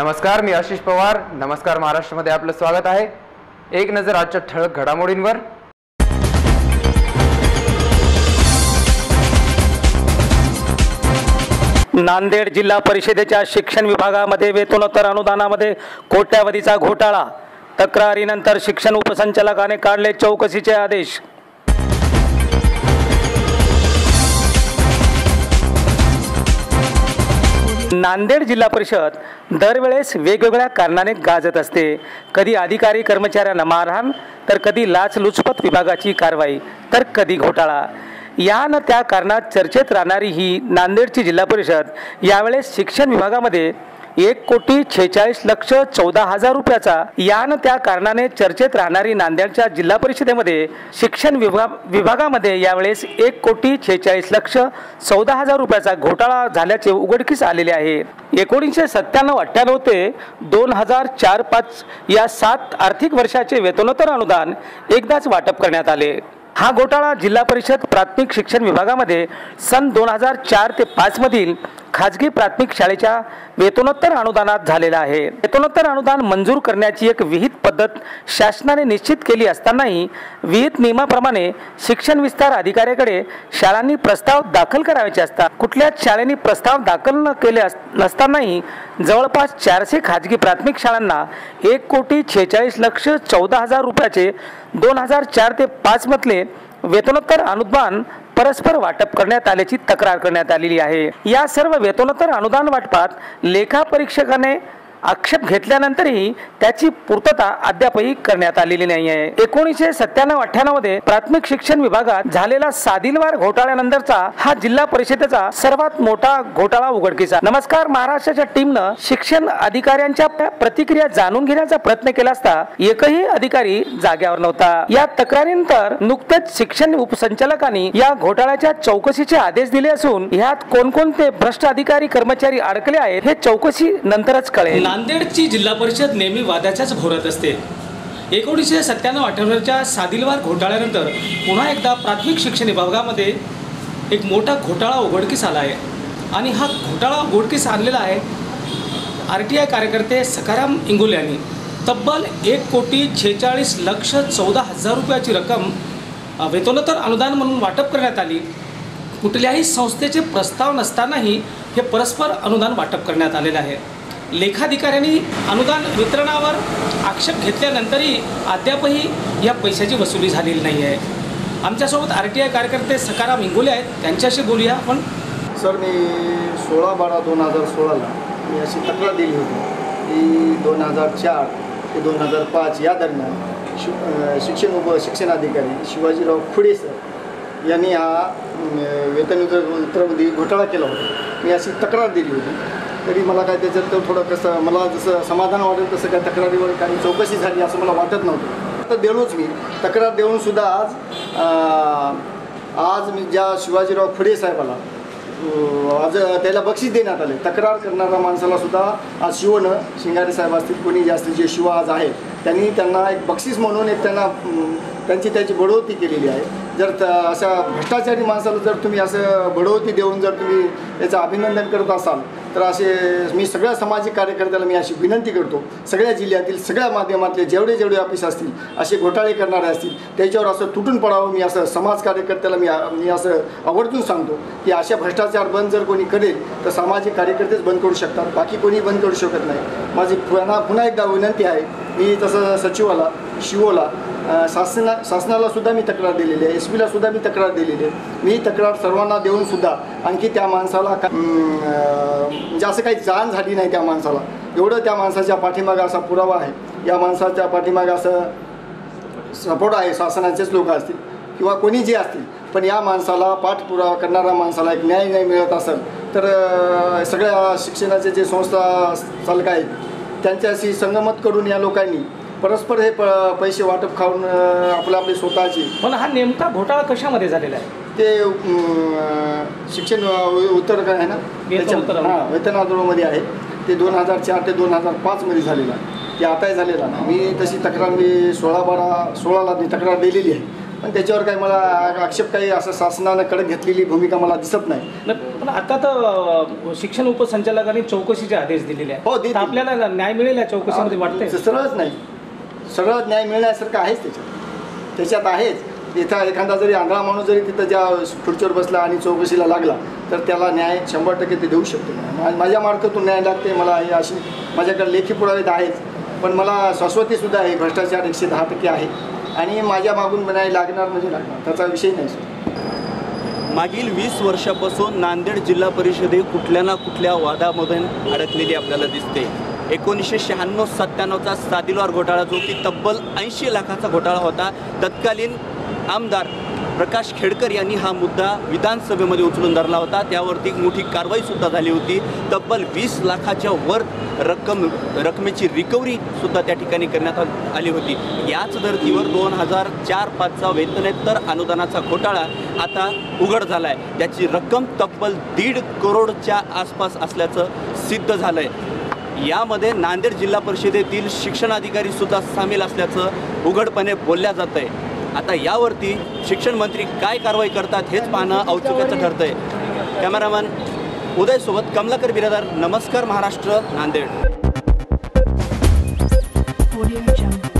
नमस्कार मी आशिष पवार. नमस्कार महाराष्ट्रामध्ये आपलं स्वागत आहे. एक नजर आजच्या ठळक घडामोडींवर. नांदेड जिल्हा परिषदेच्या शिक्षण विभागामध्ये वेतनोत्तर अनुदानामध्ये कोट्यावधीचा घोटाळा. तक्रारीनंतर शिक्षण उपसंचालकाने काढले चौकशीचे आदेश. नांदेड जिल्हा परिषद दरवेळेस वेगवेगळ्या कारणाने गाजत असते. कधी अधिकारी कर्मचाऱ्यांना मारहाण तर कधी लाचलुचपत विभागाची कारवाई तर कधी घोटाळा. या न त्या कारणात चर्चेत राहणारी ही नांदेडची जिल्हा परिषद यावेळेस शिक्षण विभागामध्ये एक कोटी छेचाळीस लक्ष चौदा हजार रुपयाचा यान त्या कारणाने चर्चेत राहणारी नांदेडच्या जिल्हा परिषदेमध्ये शिक्षण विभाग विभागामध्ये यावेळेस एक कोटी छेचाळीस लक्ष चौदा हजार रुपयाचा घोटाळा झाल्याचे उघडकीस आलेले आहे. एकोणीसशे सत्त्याण्णव अठ्ठ्याण्णव ते दोन हजार चार पाच या सात आर्थिक वर्षाचे वेतनोत्तर अनुदान एकदाच वाटप करण्यात आले. हा घोटाळा जिल्हा परिषद प्राथमिक शिक्षण विभागामध्ये सन दोन हजार चार ते पाचमधील खाजगी प्राथमिक शाळेच्या वेतनोत्तर अनुदानात झालेला आहे. वेतनोत्तर अनुदान मंजूर करण्याची एक विहित पद्धत शासनाने निश्चित केली असतानाही विहित नियमाप्रमाणे शिक्षण विस्तार अधिकाऱ्याकडे शाळांनी प्रस्ताव दाखल करायचे असतात. कुठल्याच शाळेने प्रस्ताव दाखल न केले अस- नसतानाही जवळपास चारशे खाजगी प्राथमिक शाळांना एक कोटी छेचाळीस लक्ष चौदा हजार रुपयाचे दोन हजार चार ते पाच मधले वेतनोत्तर अनुदान परस्पर वाटप करण्यात आल्याची तक्रार करण्यात आलेली आहे. या सर्व वेतनोत्तर अनुदान वाटपात लेखा परीक्षकाने आक्षेप घेतल्यानंतरही त्याची पूर्तता अद्यापही करण्यात आलेली नाही आहे एकोणीसशे सत्त्याण्णव अठ्ठ्याण्णवमध्ये प्राथमिक शिक्षण विभागात झालेला सादिलवार घोटाळ्यानंतरचा हा जिल्हा परिषदेचा सर्वात मोठा घोटाळा उघडकीचा. नमस्कार महाराष्ट्राच्या टीमनं शिक्षण अधिकाऱ्यांच्या प्रतिक्रिया जाणून घेण्याचा प्रयत्न केला असता एकही अधिकारी जाग्यावर नव्हता. या तक्रारीनंतर नुकतेच शिक्षण उपसंचालकांनी या घोटाळ्याच्या चौकशीचे आदेश दिले असून ह्यात कोणकोणते भ्रष्ट अधिकारी कर्मचारी अडकले आहेत हे चौकशी नंतरच कळेल. नांदेडची जिल्हा परिषद नेहमी वादाच्याच भोरत असते. एकोणीसशे सत्त्याण्णव अठ्ठ्याण्णवच्या सादिलवार घोटाळ्यानंतर पुन्हा एकदा प्राथमिक शिक्षण विभागामध्ये एक मोठा घोटाळा उघडकीस आला आहे. आणि हा घोटाळा उघडकीस आणलेला आहे आर टी आय कार्यकर्ते सकाराम इंगोले यांनी. तब्बल एक कोटी छेचाळीस लक्ष चौदा हजार रुपयाची रक्कम अ, वेतनोत्तर अनुदान म्हणून वाटप करण्यात आली. कुठल्याही संस्थेचे प्रस्ताव नसतानाही हे परस्पर अनुदान वाटप करण्यात आलेलं आहे. लेखाधिकाऱ्यांनी अनुदान वितरणावर आक्षेप घेतल्यानंतरही अद्यापही या पैशाची वसुली झालेली नाही आहे. आमच्यासोबत आर टी आय कार्यकर्ते सकाराम इंगोले आहेत. त्यांच्याशी बोलूया आपण. सर मी सोळा बारा दोन हजार सोळाला मी अशी तक्रार दिली होती की दोन हजार चार ते दोन हजार पाच या दरम्यान शि शिक्षण उप शिक्षणाधिकारी शिवाजीराव खुडे सर यांनी हा वेतन वितरणामध्ये घोटाळा केला होता. मी अशी तक्रार दिली होती. तरी मला काय त्याच्यात थोडं कसं मला जसं समाधान वाटेल तसं काय तक्रारीवर काही चौकशी झाली असं मला वाटत नव्हतं. तर देऊच मी. तक्रार देऊन सुद्धा आज आज मी ज्या शिवाजीराव फुडे साहेबाला आज त्याला बक्षीस देण्यात आले. तक्रार करणाऱ्या माणसाला सुद्धा आज शिवनं शिंगारे साहेब असतील कोणी जास्त जे शिव आज आहेत त्यांनी त्यांना एक बक्षीस म्हणून एक त्यांना त्यांची त्याची बढवती केलेली आहे. जर त अशा भ्रष्टाचारी माणसाला जर तुम्ही असं बढवती देऊन जर तुम्ही याचं अभिनंदन करत असाल तर असे मी सगळ्या सामाजिक कार्यकर्त्याला मी अशी विनंती करतो सगळ्या जिल्ह्यातील सगळ्या माध्यमातले जेवढे जेवढे ऑफिस असतील असे घोटाळे करणारे असतील त्याच्यावर असं तुटून पडावं मी असं समाज कार्यकर्त्याला मी मी असं आवर्जून सांगतो की अशा भ्रष्टाचार बंद जर कोणी करेल तर सामाजिक कार्यकर्तेच बंद करू शकतात बाकी कोणी बंद करू शकत नाही. माझी पुन्हा पुन्हा एकदा विनंती आहे मी तसं सचिवाला शिवोला शासना शासनाला सुद्धा मी तक्रार दिलेली आहे. एस पीला सुद्धा मी तक्रार दिलेली आहे. मी तक्रार सर्वांना देऊन सुद्धा आणखी त्या माणसाला का म्हणजे असं काही जाण झाली नाही त्या माणसाला. एवढं त्या माणसाच्या पाठीमागा असा पुरावा आहे. या माणसाच्या पाठीमागं असं सपोर्ट आहे शासनाचेच लोक असतील किंवा कोणी जे असतील. पण या माणसाला पाठपुरावा करणाऱ्या माणसाला एक न्याय नाही मिळत असेल तर सगळ्या शिक्षणाचे जे संस्था चालक आहेत त्यांच्याशी संगमत करून या लोकांनी परस्पर हे प पैसे वाटप खाऊन आपले आपले स्वतःची. पण हा नेमका घोटाळा कशामध्ये झालेला आहे? ते अं, शिक्षण अं, उत्तर काय आहे ना? वेतन उत्तर हां वेतन आंदोलनामध्ये आहे. ते दोन हजार चार ते दोन हजार पाचमध्ये झालेलं आहे. ते आताही झालेलं नाही मी तशी तक्रार मी सोळा बारा सोळाला मी तक्रार दिलेली आहे. पण त्याच्यावर काही मला आक्षेप काही असं शासनानं कडक घेतलेली भूमिका मला दिसत नाही. नाही, पण आता तर अ, शिक्षण उपसंचालकांनी चौकशीचे आदेश दिलेले हो, आहेत देतील. तर आपल्याला न्याय मिळेल या चौकशीमध्ये वाटते ते सरळच नाही. सगळं न्याय मिळण्यासारखं आहेच त्याच्यात. त्याच्यात आहेच. इथं एखादा जरी आंधळा माणूस जरी तिथं ज्या खुर्चीवर बसला आणि चौकशीला लागला तर त्याला न्याय शंभर टक्के ते देऊ शकतो. मा- माझ्या मार्फतून न्याय लागते मला हे अशी माझ्याकडे लेखी पुरावे तर आहेच. पण मला शाश्वतीसुद्धा आहे भ्रष्टाचार एकशे दहा टक्के आहे. आणि माझ्या मागून न्याय लागणार म्हणजे लागणार. त्याचा विषय नाही सर. मागील वीस वर्षापासून नांदेड जिल्हा परिषद ही कुठल्या ना कुठल्या वादामधून अडकलेली आपल्याला दिसते. एकोणीसशे शहाण्णव सत्त्याण्णवचा सादिलवार घोटाळा जो की तब्बल ऐंशी लाखाचा घोटाळा होता. तत्कालीन आमदार प्रकाश खेडकर यांनी हा मुद्दा विधानसभेमध्ये उचलून धरला होता. त्यावरती एक मोठी कारवाईसुद्धा झाली होती. तब्बल वीस लाखाच्या वर रक्कम रकमेची रिकव्हरीसुद्धा त्या ठिकाणी करण्यात आली होती. याच धर्तीवर दोन हजार चार पाचचा वेतनेतर अनुदानाचा घोटाळा आता उघड झाला आहे त्याची रक्कम तब्बल दीड करोडच्या आसपास असल्याचं सिद्ध झालं आहे यामध्ये नांदेड जिल्हा परिषदेतील शिक्षणाधिकारी सुद्धा सामील असल्याचं उघडपणे बोलल्या जात आहे आता यावरती शिक्षण मंत्री काय कारवाई करतात हेच पाहणं औत्सुक्याचं ठरतंय. कॅमेरामॅन उदयसोबत कमलाकर बिरादार नमस्कार महाराष्ट्र नांदेड. Audio Jungle.